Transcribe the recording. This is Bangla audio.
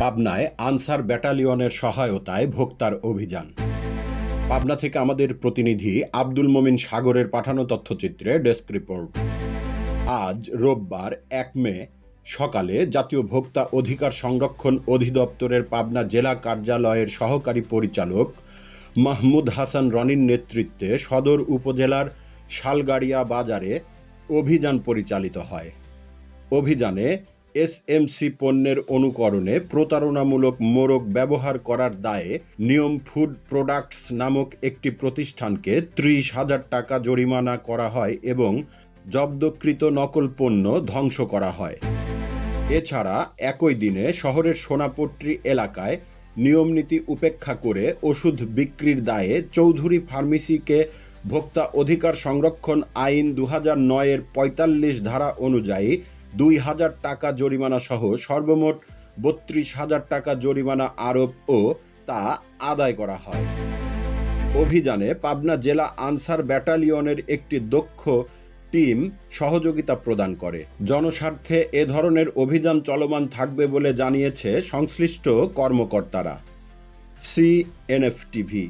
পাবনায় আনসার ব্যাটালিয়নের সহায়তায় ভোক্তার অভিযান। পাবনা থেকে আমাদের প্রতিনিধি আব্দুল মমিন সাগরের পাঠানো তথ্যচিত্রে ডেস্ক রিপোর্ট। আজ রোববার এক মে সকালে জাতীয় ভোক্তা অধিকার সংরক্ষণ অধিদপ্তরের পাবনা জেলা কার্যালয়ের সহকারী পরিচালক মাহমুদ হাসান রনির নেতৃত্বে সদর উপজেলার শালগাড়িয়া বাজারে অভিযান পরিচালিত হয়। অভিযানে এসএমসি পণ্যের অনুকরণে প্রতারণামূলক মোড়ক ব্যবহার করার দায়ে নিয়ম ফুড প্রোডাক্টস নামক একটি প্রতিষ্ঠানকে ত্রিশ হাজার টাকা জরিমানা করা হয় এবং জব্দকৃত নকল পণ্য ধ্বংস করা হয়। এছাড়া একই দিনে শহরের সোনাপট্রি এলাকায় নিয়মনীতি উপেক্ষা করে ওষুধ বিক্রির দায়ে চৌধুরী ফার্মেসিকে ভোক্তা অধিকার সংরক্ষণ আইন দু হাজার নয়ের পঁয়তাল্লিশ ধারা অনুযায়ী দুই হাজার টাকা জরিমানা সহ সর্বমোট বত্রিশ হাজার টাকা জরিমানা আরোপ ও তা আদায় করা হয়। অভিযানে পাবনা জেলা আনসার ব্যাটালিয়নের একটি দক্ষ টিম সহযোগিতা প্রদান করে। জনস্বার্থে এ ধরনের অভিযান চলমান থাকবে বলে জানিয়েছে সংশ্লিষ্ট কর্মকর্তারা। CNF TV